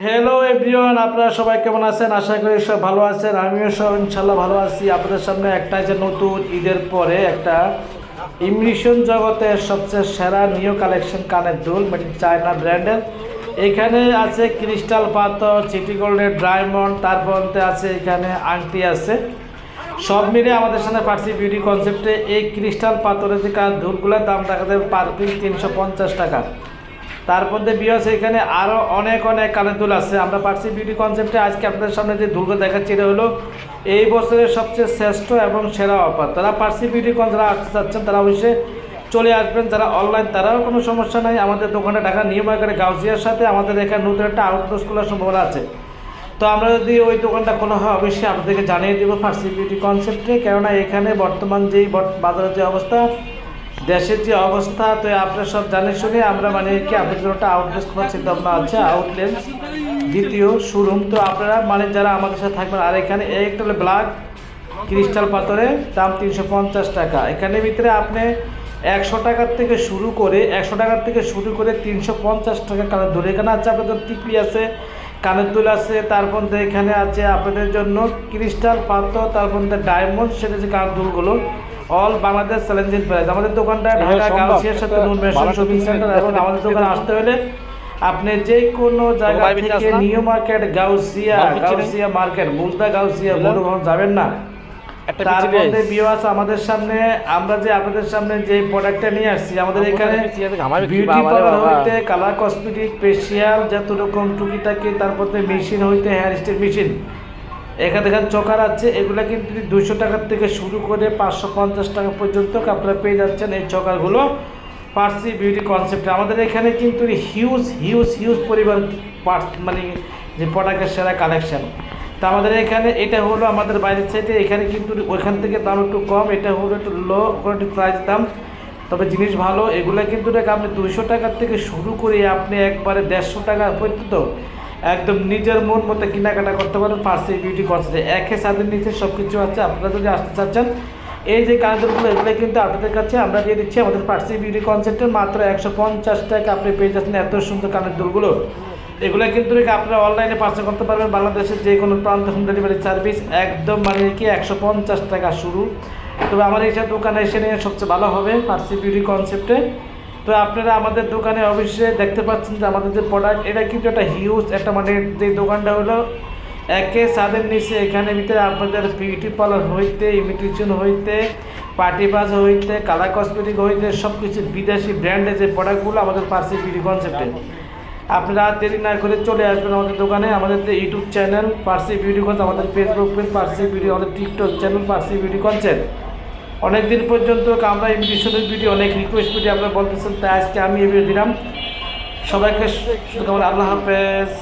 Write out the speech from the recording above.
Hello everyone আপনারা সবাই কেমন আছেন? আশা করি সব ভালো আছেন। আমিও সব ইনশাল্লাহ ভালো আছি। আপনাদের সামনে একটা যে নতুন ঈদের পরে একটা ইমিগ্রেশন জগতের সবচেয়ে সেরা নিউ কালেকশন কানের দুল মানে চায়না ব্র্যান্ডের। এখানে আছে ক্রিস্টাল পাথর সিটি গোল্ডের ডায়মন্ড তারপর আছে এখানে আংটি আছে। সব মিলে আমাদের সামনে পার্সি বিউটি কনসেপ্টে এই ক্রিস্টাল পাথরের যে কান দুলগুলোর দাম দেখা যাবে পার পিস তিনশো পঞ্চাশ টাকা। তার মধ্যে বিয়াস এখানে আরও অনেক অনেক কানের দুল আছে। আমরা পার্সি বিউটি কনসেপ্টে আজকে আপনাদের সামনে যে দুলগুলো দেখাচ্ছি, এটা হলো এই বছরের সবচেয়ে শ্রেষ্ঠ এবং সেরা অফার তারা পার্সি বিউটি কন যারা আসতে চাচ্ছেন, তারা অবশ্যই চলে আসবেন। যারা অনলাইন তারাও কোনো সমস্যা নাই। আমাদের দোকানে ঢাকা নিউ মার্কেটে গাউজিয়ার সাথে। আমাদের এখানে নতুন একটা আউটপোস্ট খোলার সম্ভাবনা আছে। তো আমরা যদি ওই দোকানটা কোনো হয়, অবশ্যই আপনাদেরকে জানিয়ে দেবো ফার্সি বিউটি কনসেপ্টে কেননা এখানে বর্তমান যেই বাজারের যে অবস্থা দেশের যে অবস্থা, তো আপনারা সব জানে শুনে আমরা মানে কি আপনাদের আউটলেট খোলার চিন্তা ভাবনা আছে আউটলেট দ্বিতীয় শোরুম তো আপনারা মানে যারা আমাদের সাথে থাকবেন, আর এখানে একটা ব্ল্যাক ক্রিস্টাল পাথরের দাম তিনশো পঞ্চাশ টাকা। এখানে ভিতরে আপনি একশো টাকার থেকে শুরু করে, একশো টাকার থেকে শুরু করে তিনশো পঞ্চাশ টাকা কানের দুল এখানে আছে আপনাদের টিপি আছে, কানের দুল আছে, তারপর এখানে আছে আপনাদের জন্য ক্রিস্টাল পাথর, তারপর ডায়মন্ড সেটা যে কানের দুলগুলো। অল বাংলাদেশ চ্যালেঞ্জিং প্রাইস আমাদের দোকানটা ঢাকা। গাউসিয়ার সাথে নুন মেশন শপিং সেন্টার এবং আমাদের দোকানে আসতে হলে আপনি যে কোনো জায়গা থেকে new market Gausia Gausia market Bulda Gausia? বড় যাবেন না। একটা তার মধ্যে বিওয়াস আমাদের সামনে। আমরা যে আপনাদের সামনে যে প্রোডাক্টটা নিয়ে আসছি আমাদের এখানে বিউটি পার্লার হইতে কালার কসমেটিক ফেসিয়াল যত রকম টুকিটাকি তারপর মেশিন হইতে হেয়ার স্টাইল মেশিন এখানে দেখেন চকার আছে, এগুলো কিন্তু দুশো টাকার থেকে শুরু করে পাঁচশো পঞ্চাশ টাকা পর্যন্ত আপনারা পেয়ে যাচ্ছেন এই চকারগুলো পার্সি বিউটি কনসেপ্টে আমাদের এখানে কিন্তু হিউজ হিউজ হিউজ পরিমাণ পার্স মানে যে প্রোডাক্টের সেরা কালেকশান তা আমাদের এখানে এটা হলো আমাদের বাইরের সাইডে এখানে কিন্তু ওইখান থেকে দাম একটু কম, এটা হলো একটু লো একটু প্রাইস দাম। তবে জিনিস ভালো, এগুলো কিন্তু দেখে আপনি দুইশো টাকার থেকে শুরু করে আপনি একবারে দেড়শো টাকা পর্যন্ত একদম নিজের মন মতো কেনাকাটা করতে পারেন পার্সি বিউটি কনসেপ্টে একে সাদের নিচে সব কিছু আছে, আপনারা যদি আসতে চাচ্ছেন, এই যে কাজগুলো এগুলো কিন্তু আপনাদের কাছে আমরা দিয়ে দিচ্ছি আমাদের পার্সি বিউটি কনসেপ্টের মাত্র একশো পঞ্চাশ টাকা আপনি পেয়ে যাচ্ছেন এত সুন্দর কানের দুলগুলো। এগুলো কিন্তু আপনারা অনলাইনে পার্সেল করতে পারবেন, বাংলাদেশের যে কোনো প্রান্ত হোম ডেলিভারি সার্ভিস একদম মানে কি একশো পঞ্চাশ টাকা শুরু। তবে আমার এইসব দোকানে এসে নিয়ে সবচেয়ে ভালো হবে পার্সি বিউটি কনসেপ্টে তো আপনারা আমাদের দোকানে অবশ্যই দেখতে পাচ্ছেন যে আমাদের যে প্রোডাক্ট এটা কিন্তু একটা হিউজ একটা মানে যে দোকানটা হলো, একে ছাদের নিচে এখানে ভিতরে আপনাদের বিউটি পার্লার হইতে ইমিটেশন হইতে পার্টি বাজ হইতে কালার কসমেটিক হইতে সব কিছু বিদেশি ব্র্যান্ডের যে প্রোডাক্টগুলো আমাদের পার্সি বিউটি কনসেপ্টে আপনারা দেরি না করে চলে আসবেন আমাদের দোকানে, আমাদের YouTube channel Parsi beauty concept আমাদের ফেসবুক পেজ পার্সি বিউটি আমাদের TikTok channel Parsi beauty concept অনেক দিন পর্যন্ত আমরা ইমিটেশনের ভিডিও অনেক রিকোয়েস্ট ভিডিও আপনারা বলতেছেন, তাই আজকে আমি এই ভিডিও দিলাম সবাইকে শুভকামনা, আল্লাহ হাফেজ।